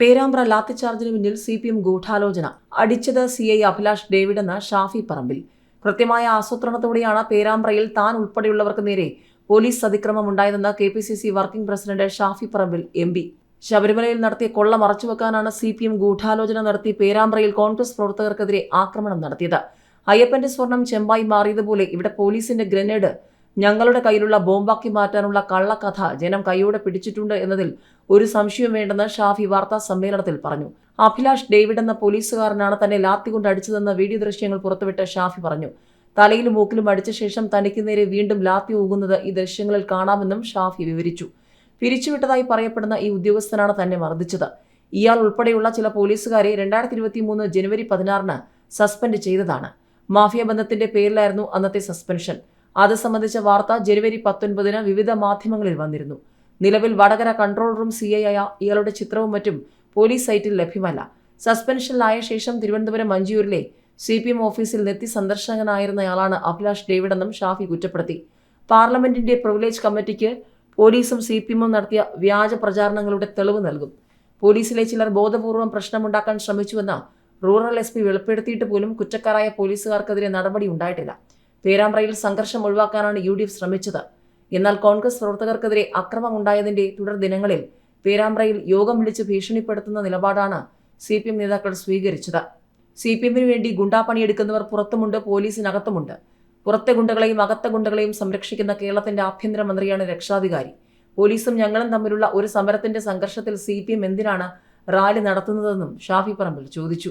പേരാമ്പ്ര ലാത്തിച്ചാർജിന് പിന്നിൽ C P M ഗൂഢാലോചന. അടിച്ചത് സി ഐ അഭിലാഷ് ഡേവിഡെന്ന് ഷാഫി പറമ്പിൽ. കൃത്യമായ ആസൂത്രണത്തോടെയാണ് പേരാമ്പ്രയിൽ താൻ ഉൾപ്പെടെയുള്ളവർക്ക് നേരെ പോലീസ് അതിക്രമം ഉണ്ടായതെന്ന് K P C C working president Shafi Parambil M P. ശബരിമലയിൽ നടത്തിയ കൊള്ള മറച്ചുവെക്കാനാണ് സി പി എം ഗൂഢാലോചന നടത്തി പേരാമ്പ്രയിൽ കോൺഗ്രസ് പ്രവർത്തകർക്കെതിരെ ആക്രമണം നടത്തിയത്. അയ്യപ്പന്റെ സ്വർണം ചെമ്പായി മാറിയതുപോലെ ഇവിടെ പോലീസിന്റെ ഗ്രനേഡ് ഞങ്ങളുടെ കയ്യിലുള്ള ബോംബാക്കി മാറ്റാനുള്ള കള്ളക്കഥ ജനം കൈയോടെ പിടിച്ചിട്ടുണ്ട് എന്നതിൽ ഒരു സംശയം വേണ്ടെന്ന് ഷാഫി വാർത്താ സമ്മേളനത്തിൽ പറഞ്ഞു. അഭിലാഷ് ഡേവിഡ് എന്ന പോലീസുകാരനാണ് തന്നെ ലാത്തി കൊണ്ട് അടിച്ചതെന്ന വീഡിയോ ദൃശ്യങ്ങൾ പുറത്തുവിട്ട് ഷാഫി പറഞ്ഞു. തലയിലും മൂക്കിലും അടിച്ച ശേഷം തനിക്ക് നേരെ വീണ്ടും ലാത്തി ഊകുന്നത് ഈ ദൃശ്യങ്ങളിൽ കാണാമെന്നും ഷാഫി വിവരിച്ചു. പിരിച്ചുവിട്ടതായി പറയപ്പെടുന്ന ഈ ഉദ്യോഗസ്ഥനാണ് തന്നെ മർദ്ദിച്ചത്. ഇയാൾ ഉൾപ്പെടെയുള്ള ചില പോലീസുകാരെ രണ്ടായിരത്തി ഇരുപത്തി മൂന്ന് ജനുവരി പതിനാറിന് സസ്പെൻഡ് ചെയ്തതാണ്. മാഫിയ ബന്ധത്തിന്റെ പേരിലായിരുന്നു അന്നത്തെ സസ്പെൻഷൻ. അത് സംബന്ധിച്ച വാർത്ത ജനുവരി പത്തൊൻപതിന് വിവിധ മാധ്യമങ്ങളിൽ വന്നിരുന്നു. നിലവിൽ Vadakara control room C I ആയ ഇയാളുടെ ചിത്രവും മറ്റും പോലീസ് സൈറ്റിൽ ലഭ്യമല്ല. സസ്പെൻഷനിലായ ശേഷം തിരുവനന്തപുരം മഞ്ചൂരിലെ സി പി എം ഓഫീസിൽ നെത്തി സന്ദർശകനായിരുന്നയാളാണ് അഭിലാഷ് ഡേവിഡ് എന്നും ഷാഫി കുറ്റപ്പെടുത്തി. പാർലമെന്റിന്റെ പ്രിവിലേജ് കമ്മിറ്റിക്ക് പോലീസും സി പി എമ്മും നടത്തിയ വ്യാജ പ്രചാരണങ്ങളുടെ തെളിവ് നൽകും. പോലീസിലെ ചിലർ ബോധപൂർവം പ്രശ്നമുണ്ടാക്കാൻ ശ്രമിച്ചുവെന്ന റൂറൽ എസ് പി വെളിപ്പെടുത്തിയിട്ട് പോലും കുറ്റക്കാരായ പോലീസുകാർക്കെതിരെ നടപടി ഉണ്ടായിട്ടില്ല. പേരാമ്പ്രയിൽ സംഘർഷം ഒഴിവാക്കാനാണ് യു ഡി എഫ് ശ്രമിച്ചത്. എന്നാൽ കോൺഗ്രസ് പ്രവർത്തകർക്കെതിരെ അക്രമമുണ്ടായതിന്റെ തുടർ ദിനങ്ങളിൽ പേരാമ്പ്രയിൽ യോഗം വിളിച്ച് ഭീഷണിപ്പെടുത്തുന്ന നിലപാടാണ് സി പി എം നേതാക്കൾ സ്വീകരിച്ചത്. സി പി എമ്മിന് വേണ്ടി ഗുണ്ടാപ്പണിയെടുക്കുന്നവർ പുറത്തുമുണ്ട് പോലീസിനകത്തുമുണ്ട്. പുറത്തെ ഗുണ്ടകളെയും അകത്തെ ഗുണ്ടകളെയും സംരക്ഷിക്കുന്ന കേരളത്തിന്റെ ആഭ്യന്തരമന്ത്രിയാണ് രക്ഷാധികാരി. പോലീസും ഞങ്ങളും തമ്മിലുള്ള ഒരു സമരത്തിന്റെ സംഘർഷത്തിൽ സി പി എം എന്തിനാണ് റാലി നടത്തുന്നതെന്നും ഷാഫി പറമ്പിൽ ചോദിച്ചു.